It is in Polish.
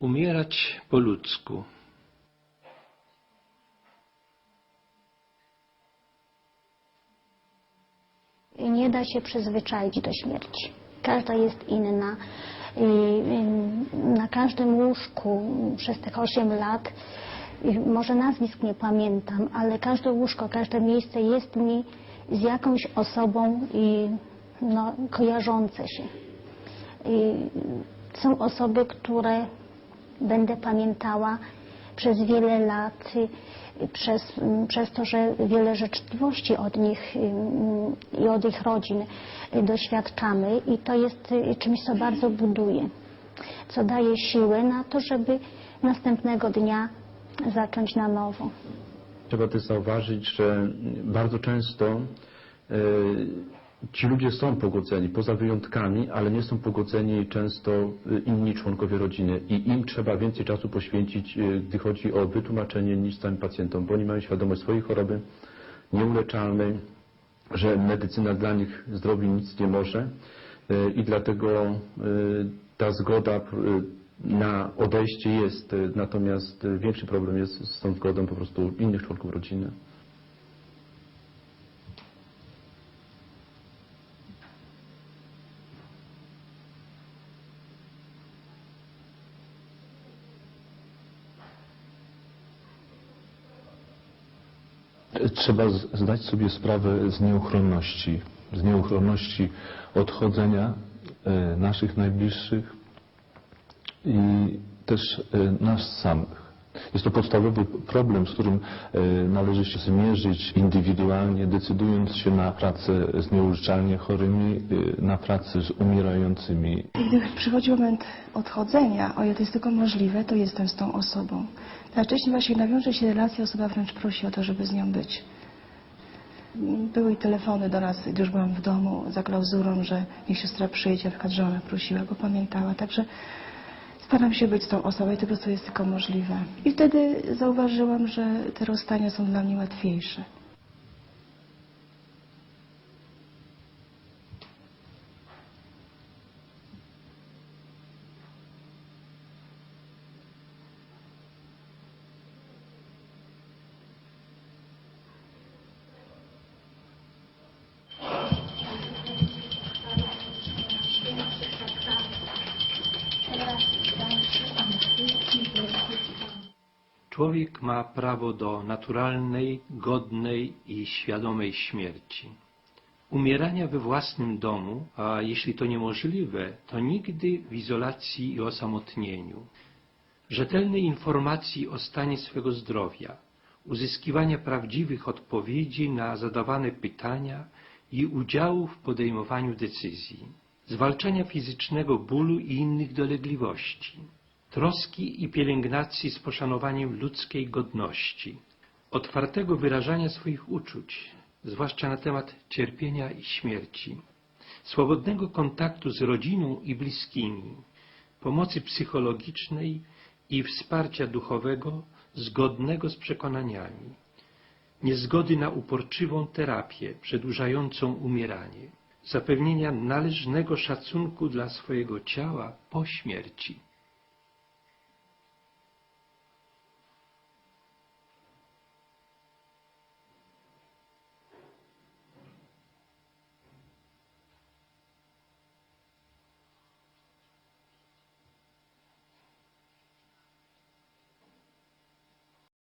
Umierać po ludzku. Nie da się przyzwyczaić do śmierci. Każda jest inna. Na każdym łóżku przez tych 8 lat, może nazwisk nie pamiętam, ale każde łóżko, każde miejsce jest mi z jakąś osobą i no, kojarzące się. I są osoby, które będę pamiętała przez wiele lat, y, przez, przez to, że wiele życzliwości od nich y, i od ich rodzin y, doświadczamy i to jest czymś, co bardzo buduje, co daje siłę na to, żeby następnego dnia zacząć na nowo. Trzeba też zauważyć, że bardzo często ci ludzie są pogodzeni, poza wyjątkami, ale nie są pogodzeni często e, inni członkowie rodziny i im trzeba więcej czasu poświęcić, e, gdy chodzi o wytłumaczenie niż samym pacjentom, bo oni mają świadomość swojej choroby nieuleczalnej, że medycyna dla nich zrobić nic nie może e, i dlatego ta zgoda na odejście jest, natomiast większy problem jest z tą zgodą po prostu innych członków rodziny. Trzeba zdać sobie sprawę z nieuchronności, z nieuchronności odchodzenia e, naszych najbliższych i też e, nas samych. Jest to podstawowy problem, z którym e, należy się zmierzyć indywidualnie, decydując się na pracę z nieuleczalnie chorymi, e, na pracę z umierającymi. Gdy przychodzi moment odchodzenia, o ile to jest tylko możliwe, to jestem z tą osobą. Najwcześniej właśnie nawiąże się relacja, osoba wręcz prosi o to, żeby z nią być. Były telefony do nas, gdy już byłam w domu, za klauzurą, że niech siostra przyjdzie, na przykład żona prosiła, bo pamiętała. Także staram się być tą osobą i po prostu jest tylko możliwe. I wtedy zauważyłam, że te rozstania są dla mnie łatwiejsze. Człowiek ma prawo do naturalnej, godnej i świadomej śmierci. Umierania we własnym domu, a jeśli to niemożliwe, to nigdy w izolacji i osamotnieniu. Rzetelnej informacji o stanie swego zdrowia, uzyskiwania prawdziwych odpowiedzi na zadawane pytania i udziału w podejmowaniu decyzji, zwalczania fizycznego bólu i innych dolegliwości, troski i pielęgnacji z poszanowaniem ludzkiej godności, otwartego wyrażania swoich uczuć, zwłaszcza na temat cierpienia i śmierci, swobodnego kontaktu z rodziną i bliskimi, pomocy psychologicznej i wsparcia duchowego zgodnego z przekonaniami, niezgody na uporczywą terapię przedłużającą umieranie, zapewnienia należnego szacunku dla swojego ciała po śmierci.